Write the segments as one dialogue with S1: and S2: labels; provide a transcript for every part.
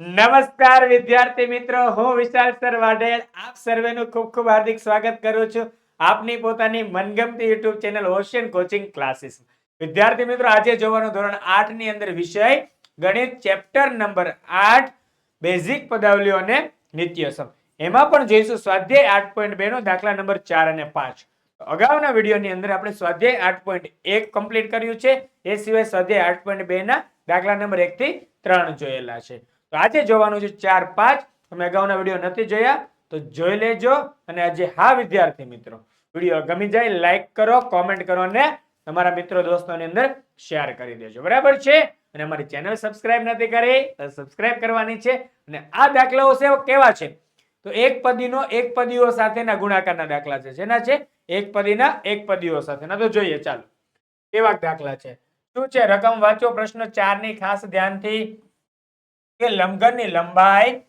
S1: નમસ્કાર, વિદ્યાર્થી મિત્રો. હું વિશાલ સર વાઢેલ આપ સર્વેનું ખૂબ ખૂબ હાર્દિક સ્વાગત કરું છું આપની પોતાની મનગમતી YouTube channel ocean coaching classes. વિદ્યાર્થી મિત્રો, આજે જોવાનું ધોરણ આઠની અંદર વિષય ગણિત ચેપ્ટર નંબર આઠ, બેઝિક પદાવલીઓ અને નિત્યસમ. એમાં પણ જોઈશું સ્વાધ્યાય આઠ પોઈન્ટ બે નો દાખલા નંબર ચાર અને પાંચ. અગાઉના વિડીયોની અંદર આપણે સ્વાધ્યાય આઠ પોઈન્ટ એક કમ્પ્લીટ કર્યું છે. એ સિવાય સ્વાધ્યાય આઠ પોઈન્ટ બે ના દાખલા નંબર એક થી ત્રણ જોયેલા છે. તો આજે જોવાનું છે ચાર પાંચ. તમે અગાઉના વીડિયો નથી જોયા, તો જોઈ લેજો. અને આજે હા, વિદ્યાર્થી મિત્રો, વીડિયો ગમી જાય લાઈક કરો, કોમેન્ટ કરો અને તમારા મિત્રો દોસ્તોની અંદર શેર કરી દેજો. બરાબર છે? અને અમારી ચેનલ સબસ્ક્રાઇબ નથી કરી, તો સબસ્ક્રાઇબ કરવાની છે. અને આ દાખલાઓ છે કેવા છે? તો એક પદીનો એક પદીઓ સાથેના ગુણાકારના દાખલા છે. જેના છે? એક પદીના એક પદીઓ સાથેના તો જોઈએ, ચાલો. કેવા દાખલા છે? શું છે? રકમ વાંચો પ્રશ્ન ચારની ખાસ ધ્યાનથી. કે લંબઘનની લંબાઈ,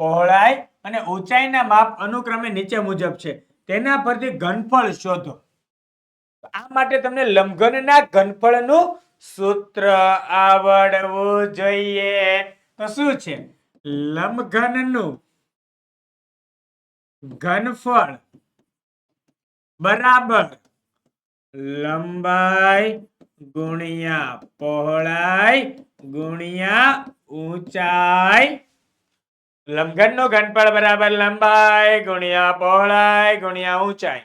S1: પહોળાઈ અને ઊંચાઈના માપ અનુક્રમે નીચે મુજબ છે. તેના પરથી ઘનફળ શોધો. આ માટે તમને લંબઘનના ઘનફળનું સૂત્ર આવડવું જોઈએ. તો શું છે? લંબઘનનું ઘનફળ બરાબર લંબાઈ ગુણ્યા પહોળાઈ ગુણ્યા ઊંચાઈ લંબઘનનો ઘનફળ બરાબર લંબાઈ, ગુણ્યા પહોળાઈ, ગુણ્યા ઊંચાઈ.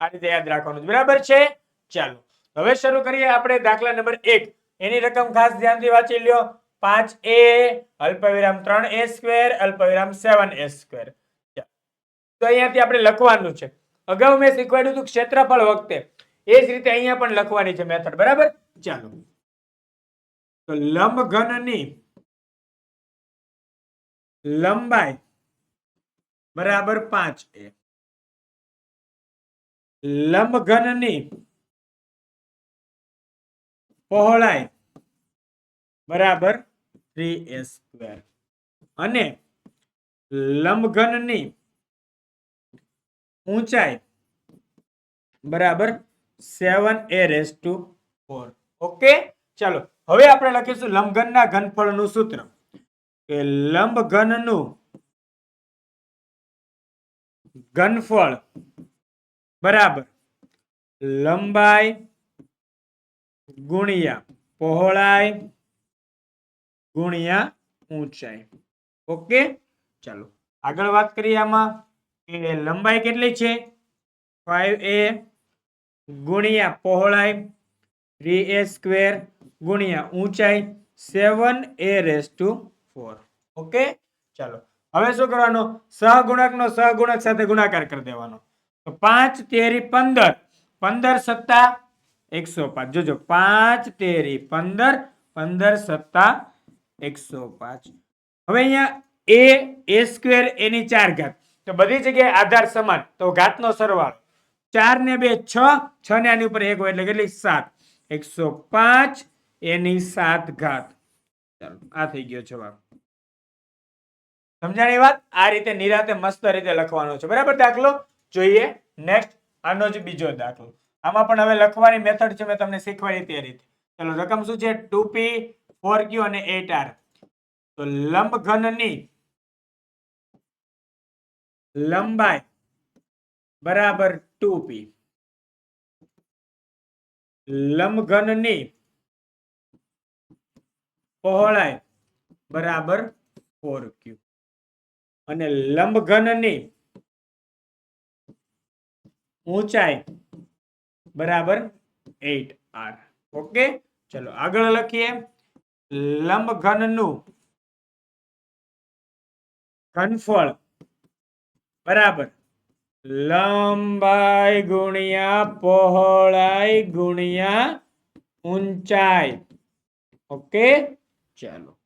S1: આ રીતે યાદ રાખવાનું. બરાબર છે? ચાલો. હવે શરૂ કરીએ આપણે દાખલા નંબર એક. એની રકમ ખાસ ધ્યાનથી વાંચી લ્યો. પાંચ એ, અલ્પવિરામ ત્રણ એ સ્ક્વેર, અલ્પવિરામ સેવન એ સ્ક્વેર. તો અહીંયાથી આપણે લખવાનું છે. અગાઉ મેં શીખવાડ્યું હતું ક્ષેત્રફળ વખતે. એ જ રીતે અહીંયા પણ લખવાની છે મેથડ બરાબર? ચાલો. તો લંબઘનની લંબાઈ બરાબર પાંચ એ. લંબઘનની પહોળાઈ બરાબર થ્રી એ સ્ક્વેર. અને લંબઘનની ઊંચાઈ બરાબર seven A raise to four. Okay? ચાલો, હવે આપણે લખીશું લંબઘનના ઘનફળનું સૂત્ર. કે લંબઘનનું ઘનફળ બરાબર. લંબાઈ. ગુણ્યા. પહોળાઈ. ગુણ્યા ઊંચાઈ. ઓકે? ચાલો. આગળ વાત કરીએ આમાં. કે લંબાઈ કેટલી છે? ફાઈવ એ ગુણ્યા પહોળાઈ. થ્રી એ સ્ક્વેર ગુણ્યા ઊંચાઈ. Seven A raise to four okay ચાલો. હવે શું કરવાનું? સહગુણકનો સહગુણક સાથે ગુણાકાર કરી દેવાનો. તો પાંચ, તેરી, પંદર. પંદર, સત્તા, એકસો પાંચ. જોજો. પાંચ, તેરી, પંદર પંદર, સત્તા, એકસો પાંચ. હવે અહીંયા એ એ સ્ક્વેર એની ચાર ઘાત. તો બધી જગ્યાએ આધાર સમાન. તો ઘાતનો સરવાળો. ચાર ને બે, છ. છ ને આની ઉપર એક હોય એટલે કેટલી? સાત. એકસો પાંચ એની સાત ઘાત. ચાલો, આ થઈ ગયો જવાબ. સમજાણી વાત? આ રીતે નિરાતે મસ્ત રીતે લખવાનો છે. બરાબર દાખલો? જોઈએ. નેક્સ્ટ આનો જ બીજો દાખલો. આમાં પણ હવે લખવાની મેથડ છે, મેં તમને શીખવાડી તે રીતે. ચલો, રકમ શું છે? Two P, four Q and eight તો લંબઘનની લંબાઈ બરાબર ટુ લંબઘનની પહોળાઈ બરાબર ફોર ક્યુ અને લંબઘનની ઊંચાઈ બરાબર એટ આર ઓકે ચલો આગળ લખીએ. લંબઘનનું ઘનફળ બરાબર લંબાઈ ગુણ્યા પહોળાઈ ગુણ્યા ઊંચાઈ. ઓકે ચાલો.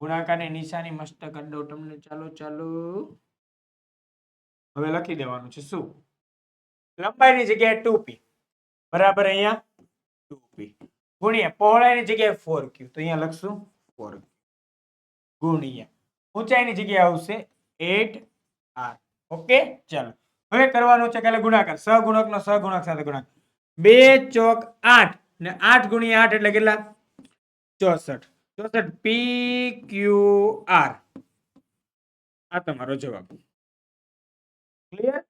S1: ગુણાકારની નિશાની મસ્ત કરી તમને. ચાલો ચાલો. હવે લખી દેવાનું છે શું? લંબાઈની જગ્યાએ ટુ બરાબર અહીંયા? ટુ ગુણ્યા, પહોળાઈની જગ્યાએ ફોર ક્યુ તો અહીંયા લખશું ફોર ગુણ્યા, ઊંચાઈની જગ્યાએ આવશે એટ આર ઓકે? ચાલો. હવે કરવાનું છે કાલે ગુણાકાર. સહગુણકનો સહગુણક સાથે ગુણાકાર. બે ચોક આઠ. ને આઠ ગુણ્યા આઠ એટલે કેટલા? ચોસઠ. ચોસઠ પી ક્યુ આર આ તમારો જવાબ. ક્લિયર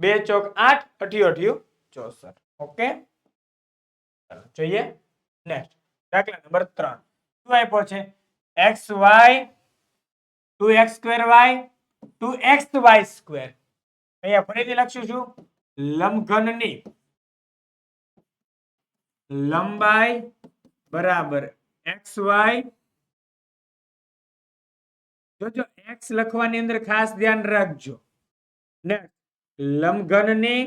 S1: બે ચોક આઠ, અઠ્યું અઠ્યું. ચોસઠ ઓકે ચાલો, જોઈએ. નેક્સ્ટ દાખલા નંબર ત્રણ. શું આપ્યો છે? X Y two X square Y two X Y square અહીંયા ફરીથી લખશું શું લંબઘનની લંબાઈ બરાબર એક્સ વાય જોજો એક્સ લખવાની અંદર ખાસ ધ્યાન રાખજો. ને લંબઘનની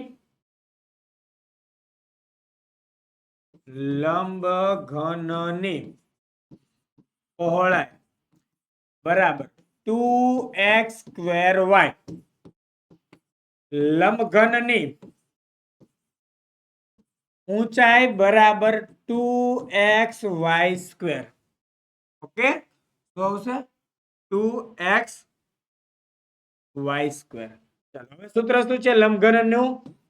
S1: લંબઘનની પહોળાઈ. બરાબર. Two X square Y. લંબઘનની ઊંચાઈ બરાબર two X Y square okay શું આવશે ટુ એક્સ વાય સ્ક્વેર ચાલો, હવે સૂત્ર શું છે? લંબઘનનું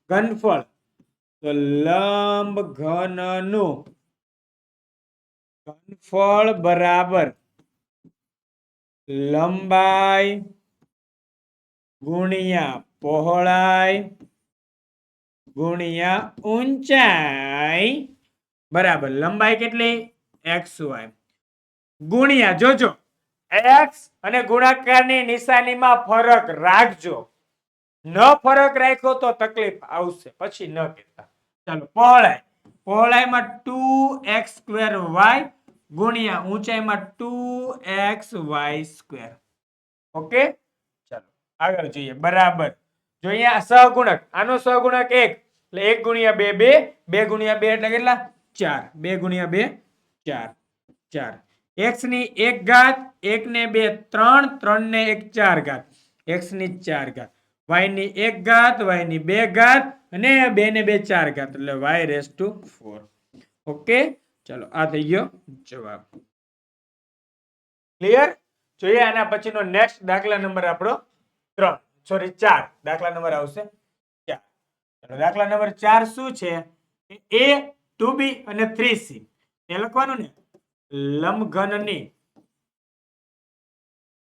S1: ઘનફળ. તો લંબઘનનું ઘનફળ બરાબર લંબાઈ ગુણ્યા પહોળાઈ ગુણ્યા ઊંચાઈ બરાબર, લંબાઈ કેટલી? X Y. ગુણ્યા, જોજો. એક્સ અને ગુણાકારની નિશાનીમાં ફરક રાખજો. ન ફરક રાખ્યો તો તકલીફ આવશે, પછી ન કહેતા. ચાલો, પહોળાઈ. પહોળાઈમાં ટુ એક્સ સ્ક્વેર વાય ગુણ્યા ઊંચાઈમાં two X Y square. Okay? ચાલો, આગળ જોઈએ. બરાબર. જો અહીંયા સહગુણક. આનો સહગુણક એક. એટલે એક ગુણ્યા બે બે. બે ગુણ્યા બે એટલે કેટલા? ચાર. બે ગુણ્યા બે, ચાર. ચાર. એક્સની એક ઘાત, એક ને બે, ત્રણ ત્રણ ને એક, ચાર ઘાત. એક્સની ચાર ઘાત. વાયની એક ઘાત વાયની બે ઘાત અને બે ને બે, ચાર ઘાત. એટલે Y raise to four okay ચલો, આ થઈ ગયો જવાબ. ક્લિયર જોઈએ આના પછીનો નેક્સ્ટ દાખલા નંબર આપણો ત્રણ. સોરી ચાર. દાખલા નંબર આવશે ચાર. દાખલા નંબર ચાર શું છે? એ ટુ બી અને થ્રી સી એ લખવાનું ને? લંબઘનની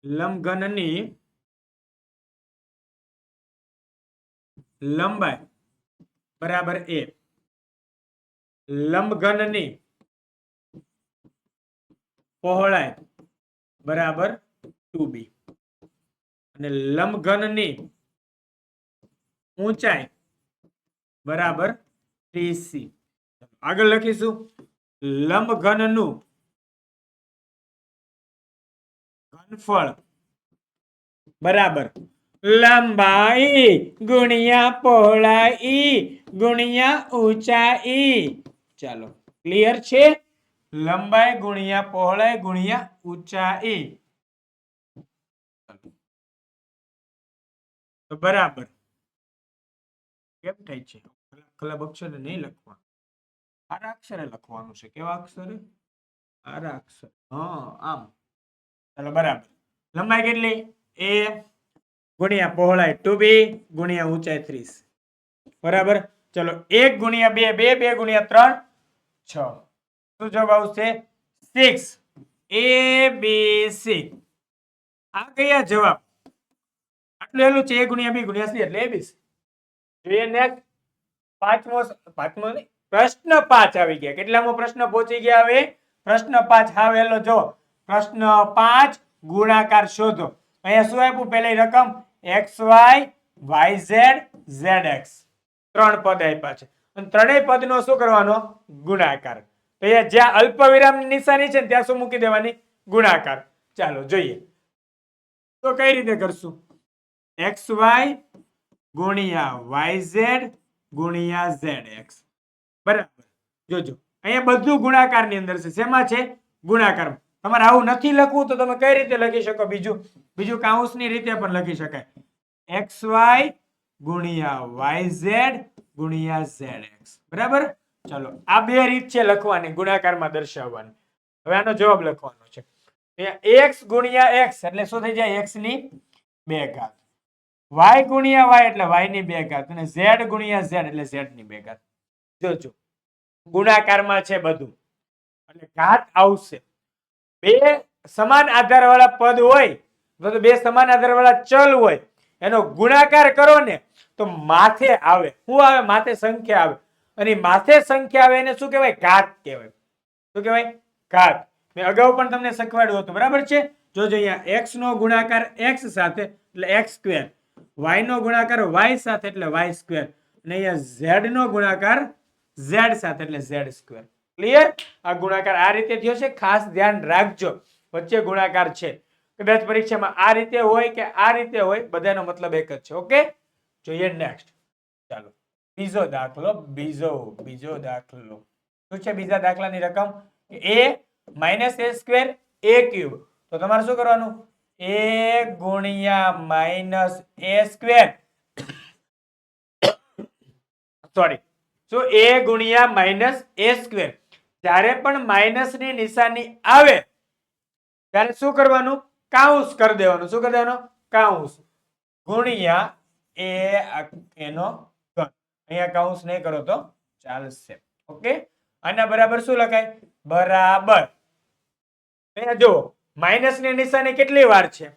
S1: લંબઘનની લંબાઈ બરાબર એ લંબઘનની પહોળાઈ બરાબર ટુ બી અને લંબઘનની ઊંચાઈ બરાબર થ્રી સી આગળ લખીશું. લંબઘનનું ઘનફળ. બરાબર. લંબાઈ ગુણ્યા પહોળાઈ ગુણ્યા ઊંચાઈ. ચાલો, ક્લિયર છે? લંબાઈ ગુણ્યા પહોળાઈ ગુણ્યા ઊંચાઈ. બરાબર. કેમ થાય છે? ખરાબ અક્ષર નહીં લખવા. આરા અક્ષરે લખવાનું છે. કેવા અક્ષરે? આરા અક્ષર હા, આમ. ચાલો, બરાબર. લંબાઈ કેટલી? એ ગુણ્યા પહોળાઈ ટુ બી ગુણ્યા ઊંચાઈ ત્રીસ. બરાબર? ચલો, એક ગુણ્યા બે બે બે ગુણ્યા ત્રણ, છ. શું જવાબ આવશે? સિક્સ. A, B, C. આ કયા જવાબ? આટલું એલું છે? એ ગુણ્યા બી ગુણ્યા સી એટલે એબીસી જોઈએ નેક્સ્ટ. પાંચમો પાંચમો નહીં. પ્રશ્ન પાંચ આવી ગયા. કેટલામો પ્રશ્ન પહોંચી ગયા હવે? પ્રશ્ન પાંચ, હા, વહેલો જો. પ્રશ્ન પાંચ, ગુણાકાર શોધો. અહીંયા શું આપ્યું? પહેલી રકમ X Y Y Z Z X. ત્રણ પદ આપ્યા છે. અને ત્રણેય પદનો શું કરવાનો? ગુણાકાર. તો અહીંયા જ્યાં અલ્પ વિરામની નિશાની છે ત્યાં શું મૂકી દેવાની? ગુણાકાર. ચાલો, જોઈએ. તો કઈ રીતે કરશું? એક્સ વાય ગુણ્યા વાય ઝેડ ગુણ્યા ઝેડ એક્સ. બરાબર. જોજો. અહીંયા બધું ગુણાકારની અંદર છે. શેમાં છે? ગુણાકાર તમારે આવું નથી લખવું તો તમે કઈ રીતે લખી શકો? બીજું બીજું કાઉન્સની રીતે પણ લખી શકાય. એક્સ વાય ગુણ્યા વાય ઝેડ ગુણ્યા ઝેડ એક્સ. બરાબર? ચલો. આ બે રીત છે લખવાની, ગુણાકારમાં દર્શાવવાની. હવે આનો જવાબ લખવાનો છે. એક્સ ગુણ્યા એક્સ એટલે શું થઈ જાય? એક્સની બે ઘાત. વાય ગુણ્યા વાય એટલે વાયની બે ઘાત અને ઝેડ ગુણ્યા ઝેડ એટલે ઝેડની બે ઘાત. જોજો. ગુણાકારમાં છે બધું. એટલે ઘાત આવશે. બે સમાન આધારવાળા પદ હોય, તો બે સમાન આધારવાળા ચલ હોય, એનો ગુણાકાર કરો ને તો માથે આવે. શું આવે? માથે સંખ્યા આવે. અને માથે સંખ્યા આવે એને શું કહેવાય? ઘાત કહેવાય. શું કહેવાય? ઘાત. મેં અગાઉ પણ તમને શીખવાડ્યું હતું. બરાબર છે? જોજો અહીંયા એક્સ નો ગુણાકાર એક્સ સાથે, એટલે એક્સ સ્ક્વેર વાય નો ગુણાકાર વાય સાથે, એટલે વાય સ્ક્વેર અને અહીંયા ઝેડ નો ગુણાકાર z સાથે એટલે z સ્ક્વેર. ક્લિયર આ ગુણાકાર આ રીતે થયો છે. ખાસ ધ્યાન રાખજો. વચ્ચે ગુણાકાર છે. કદાચ પરીક્ષામાં આ રીતે હોય કે આ રીતે હોય, બધાનો મતલબ એક જ છે. ઓકે જોઈએ નેક્સ્ટ ચાલો. બીજો દાખલો, બીજો બીજો દાખલો. શું છે બીજા દાખલાની રકમ? A minus A square A cube તો તમારે શું કરવાનું? એ ગુણ્યા માઇનસ એ સ્ક્વેર સોરી શું એ ગુણ્યા માઇનસ એ સ્ક્વેર? જ્યારે પણ માઇનસની નિશાની આવે, ત્યારે શું કરવાનું? કાઉન્સ કરી દેવાનું. શું કરી દેવાનું? કાઉન્સ. ગુણ્યા એ એનો ઘન. અહીંયા કાઉન્સ નહીં કરો તો ચાલશે. ઓકે? આના બરાબર શું લખાય? બરાબર. અહીંયા જુઓ માઇનસની નિશાની કેટલી વાર છે?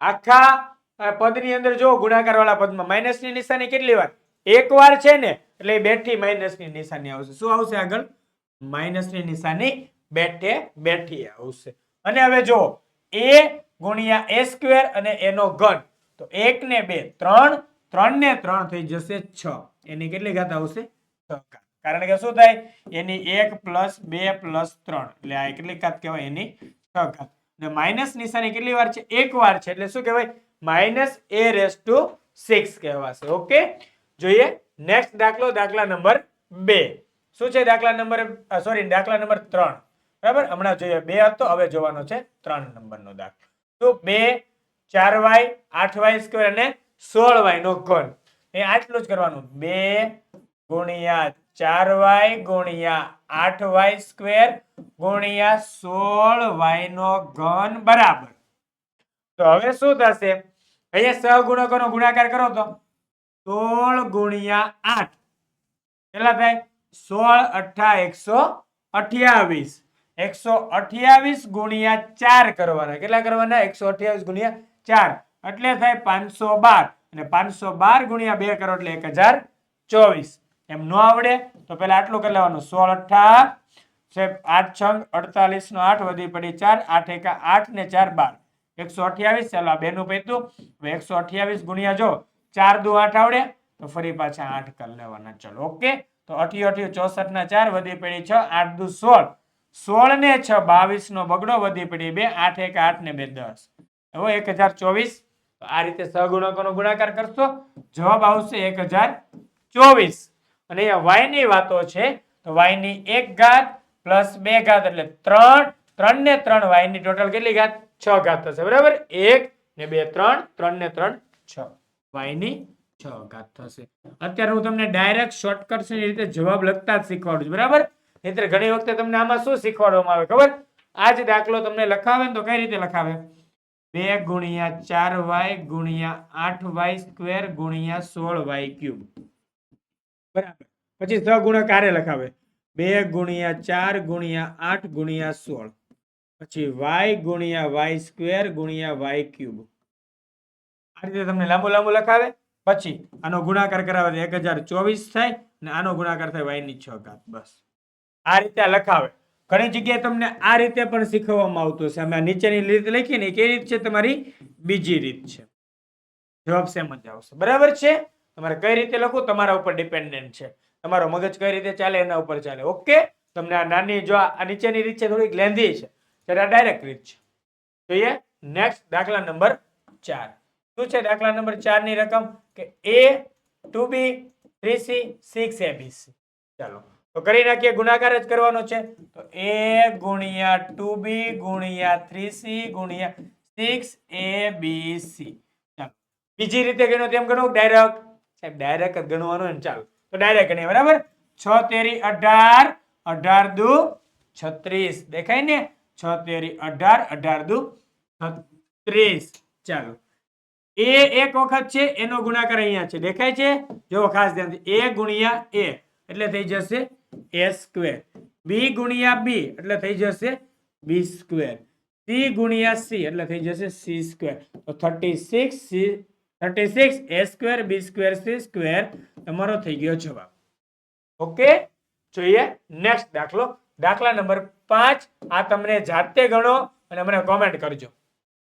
S1: આખા પદની અંદર જો ગુણાકાર વાળા પદમાં. માઇનસની નિશાની કેટલી વાર? એક વાર છે ને, એટલે બેઠી માઇનસની નિશાની આવશે. શું આવશે આગળ? માઇનસની નિશાની બેઠે બેઠી આવશે. અને હવે જો એ ગુણ્યા એ સ્ક્વેર અને એનો ઘન. તો એક ને બે, ત્રણ ત્રણ ને ત્રણ થઈ જશે છ. એની કેટલી ઘાત આવશે? છ કારણ કે શું થાય? એની એક પ્લસ બે પ્લસ ત્રણ. એટલે આ કેટલી ઘાત કહેવાય? એની છ ઘાત. અને માઇનસ નિશાની કેટલી વાર છે? એક વાર છે. એટલે શું કહેવાય? Minus A raise to six કહેવાશે. ઓકે? જોઈએ. નેક્સ્ટ દાખલો, દાખલા નંબર બે. શું છે દાખલા નંબર સોરી દાખલા નંબર ત્રણ. બરાબર? હમણાં જોઈએ. બે હતો હવે જોવાનો છે ત્રણ નંબરનો દાખલો. તો બે, ચાર વાય, આઠ વાય સ્ક્વેર અને સોળ વાય નો ઘન. એ આટલું જ કરવાનું. બે ગુણ્યા ચાર વાય ગુણ્યા આઠ વાય સ્ક્વેર ગુણ્યા સોળ વાય નો ઘન બરાબર. તો હવે શું થશે? અહીંયા સહગુણકોનો ગુણાકાર કરો તો. સોળ ગુણ્યા આઠ. કેટલા થાય? સોળ અઠ્ઠા એકસો અઠ્યાવીસ. એકસો અઠ્યાવીસ ગુણ્યા ચાર કરવાના. કેટલા કરવાના? એકસો અઠ્યાવીસ ગુણ્યા ચાર. એટલે થાય પાંચસો બાર. અને પાંચસો બાર ગુણ્યા બે કરો એટલે એક હજાર ચોવીસ. એમ ન આવડે, તો પેલા આટલું કરી લેવાનું. સોળ અઠ્ઠા છે આઠ છંગ, અડતાલીસ નો આઠ વધી પડી ચાર. આઠ એકા આઠ ને ચાર બાર. એકસો અઠ્યાવીસ, ચાલો આ બેનું પૈતું. એકસો અઠ્યાવીસ ગુણ્યા જો ચાર દુ આઠ આવડે, તો ફરી પાછા આઠ કરી લેવાના. ચલો, ઓકે? તો અઠી અઠી ચોસઠ ના ચાર, વધી પડી છ, આઠ દુ સોળ. સોળ ને છ બાવીસ નો બગડો, વધી પડી બે, આઠ એક આઠ ને બે, દસ. હવે એક હજાર ચોવીસ. આ રીતે સહગુણકોનો ગુણાકાર કરશો. જવાબ આવશે એક હજાર ચોવીસ. અને અહીંયા વાયની વાતો છે, તો વાયની એક ઘાત પ્લસ બે ઘાત એટલે ત્રણ. ત્રણ ને ત્રણ વાયની ટોટલ કેટલી ઘાત? છ ઘાત થશે બરાબર? એક ને બે, ત્રણ. ત્રણ ને ત્રણ, છ. વાયની છ ઘાત થશે. અત્યારે હું તમને ડાયરેક્ટ શોર્ટકટની રીતે જવાબ લખતા જ શીખવાડું છું. બરાબર? નહીંતર ઘણી વખતે તમને આમાં શું શીખવાડવામાં આવે ખબર? આ જ દાખલો તમને લખાવે ને તો કઈ રીતે લખાવે? બે ગુણ્યા ચાર વાય ગુણ્યા આઠ વાય સ્ક્વેર ગુણ્યા સોળ વાય ક્યુબ. બરાબર. પછી સહગુણકારે લખાવે. બે ગુણ્યા ચાર ગુણ્યા આઠ ગુણ્યા સોળ. પછી વાય ગુણ્યા વાય સ્ક્વેર ગુણ્યા વાય ક્યુબ. આ રીતે તમને લાંબુ લાંબુ લખાવે. પછી આનો ગુણાકાર કરાવે એક હજાર ચોવીસ થાય અને આનો ગુણાકાર થાય વાયની છ ઘાત. બસ. આ રીતે લખાવે. ઘણી જગ્યાએ તમને આ રીતે પણ શીખવવામાં આવતું છે અમે નીચેની રીત લખી ને એ રીત છે તમારી બીજી રીત છે. જવાબ સેમ જ આવશે. બરાબર છે? તમારે કઈ રીતે લખવું? તમારા ઉપર ડિપેન્ડન્ટ છે. તમારો મગજ કઈ રીતે ચાલે? એના ઉપર ચાલે. ઓકે? તમને આ નાની જો આ નીચેની રીત છે, થોડીક લેન્ધી છે. ત્યારે આ ડાયરેક્ટ રીત છે. જોઈએ. નેક્સ્ટ દાખલા નંબર ચાર. શું છે દાખલા નંબર ચારની રકમ? કે A two B three C six A B C ચાલો, તો કરી નાખીએ, ગુણાકાર જ કરવાનો છે. તો એ ગુણ્યા ટુ બી ગુણ્યા થ્રી સી ગુણ્યા સિક્સ એ બી સી ચાલો, બીજી રીતે ગણો તેમ ગણો ડાયરેક્ટ સાહેબ ડાયરેક્ટ ગણવાનું ને, ચાલો. તો ડાયરેક્ટ ગણીએ, બરાબર? છ, તેરી, અઢાર અઢાર, દુ, છત્રીસ. દેખાય ને? છ, તેરી, અઢાર અઢાર, દુ, છત્રીસ. ચાલો એ એક વખત છે, એનો ગુણાકાર અહીંયા છે. દેખાય છે? જો ખાસ ધ્યાનથી. એ ગુણ્યા એ, એટલે થઈ જશે એ સ્ક્વેર. બી ગુણ્યા બી, એટલે થઈ જશે બી સ્ક્વેર. સી ગુણ્યા સી, એટલે થઈ જશે સી સ્ક્વેર. તો thirty six C, thirty six, A square, B square, C square. તમારો થઈ ગયો જવાબ. ઓકે? જોઈએ નેક્સ્ટ દાખલો. દાખલા નંબર પાંચ. આ તમને જાતે ગણો અને મને કોમેન્ટ કરજો.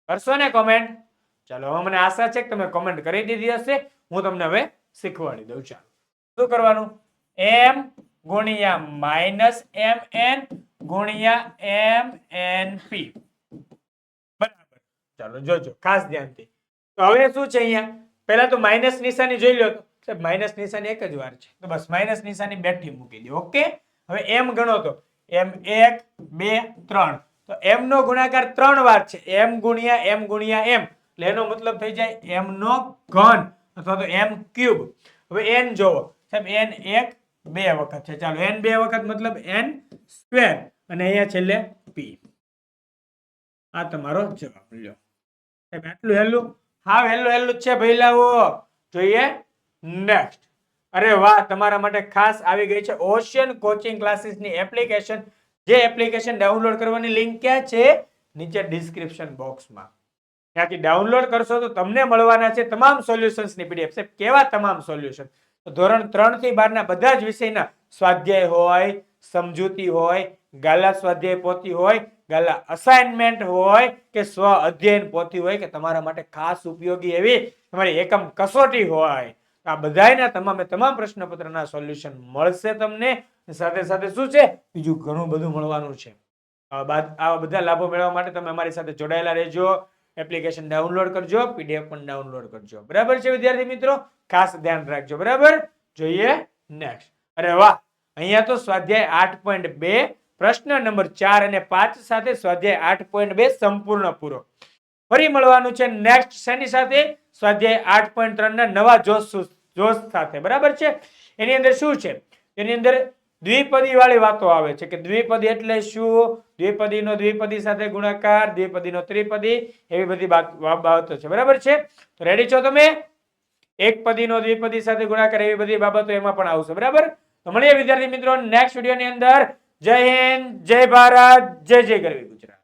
S1: કરશો ને કોમેન્ટ ચાલો, હવે મને આશા છે કે તમે કોમેન્ટ કરી દીધી હશે. હું તમને હવે શીખવાડી દઉં. ચાલો, શું કરવાનું? એમ ગુણ્યા માઇનસ એમ એન ગુણ્યા એમ એન પી બરાબર. ચાલો, જોજો, ખાસ ધ્યાનથી. તો હવે શું છે અહીંયા? પહેલા તો માઇનસ નિશાની જોઈ લો. સાહેબ માઇનસ નિશાની એક જ વાર છે. તો બસ માઇનસ નિશાની બેઠી મૂકી દો. ઓકે? હવે એમ ગણો તો. એમ એક, બે, ત્રણ. તો એમ નો ગુણાકાર ત્રણ વાર છે. એમ ગુણ્યા એમ ગુણ્યા એમ એટલે એનો મતલબ થઈ જાય એમનો ઘન અથવા તો એમ ક્યુબ. હવે એન જોવો. સાહેબ, એન એક બે વખત છે. ચાલો, એન બે વખત મતલબ એન સ્ક્વેર. અને અહીંયા છેલ્લે પી. આ તમારો જવાબ લ્યો. સાહેબ, આટલું હેલું? હા, હેલું હેલું છે ભઈલાઓ જોઈએ નેક્સ્ટ અરે વાહ, તમારા માટે ખાસ આવી ગઈ છે ઓશિયન કોચિંગ ક્લાસીસની એપ્લિકેશન જે એપ્લિકેશન ડાઉનલોડ કરવાની લિંક ક્યાં છે? નીચે ડિસ્ક્રિપ્શન બોક્સમાં ત્યાંથી ડાઉનલોડ કરશો તો તમને મળવાના છે તમામ સોલ્યુશન્સની પીડીએફ સાહેબ, કેવા તમામ સોલ્યુશન ધોરણ ત્રણથી બારના બધા જ વિષયના સ્વાધ્યાય હોય, સમજૂતી હોય, ગાલા સ્વાધ્યાય પોથી હોય, ગાલા અસાઇનમેન્ટ હોય કે સ્વ અધ્યયન પોથી હોય કે તમારા માટે ખાસ ઉપયોગી એવી તમારી એકમ કસોટી હોય. આ બધાયના તમામે તમામ પ્રશ્નપત્રના સોલ્યુશન મળશે તમને. સાથે સાથે શું છે? બીજું ઘણું બધું મળવાનું છે. આ બધા લાભો મેળવવા માટે તમે અમારી સાથે જોડાયેલા રહેજો. એપ્લિકેશન ડાઉનલોડ કરજો, પીડીએફ પણ ડાઉનલોડ કરજો. બરાબર છે વિદ્યાર્થી મિત્રો? ખાસ ધ્યાન રાખજો. બરાબર? જોઈએ નેક્સ્ટ અરે વાહ! અહીંયા તો સ્વાધ્યાય આઠ પોઈન્ટ બે, પ્રશ્ન નંબર ચાર અને પાંચ સાથે સ્વાધ્યાય આઠ પોઈન્ટ બે સંપૂર્ણ પૂરો. ફરી મળવાનું છે નેક્સ્ટ શેની સાથે? સ્વાધ્યાય આઠ પોઈન્ટ ત્રણના નવા જોશ જોશ સાથે. બરાબર છે? એની અંદર શું છે? એની અંદર દ્વિપદી વાળી વાતો આવે છે કે દ્વિપદી એટલે શું? દ્વિપદીનો દ્વિપદી સાથે ગુણાકાર, દ્વિપદીનો ત્રિપદી, એવી બધી બાત- બાબતો છે. બરાબર છે? તો રેડી છો તમે? એક પદીનો દ્વિપદી સાથે ગુણાકાર, એવી બધી બાબતો એમાં પણ આવશે. બરાબર? તો મળીએ વિદ્યાર્થી મિત્રો નેક્સ્ટ વિડીયોની અંદર. જય હિન્દ, જય ભારત, જય જય ગરવી ગુજરાત.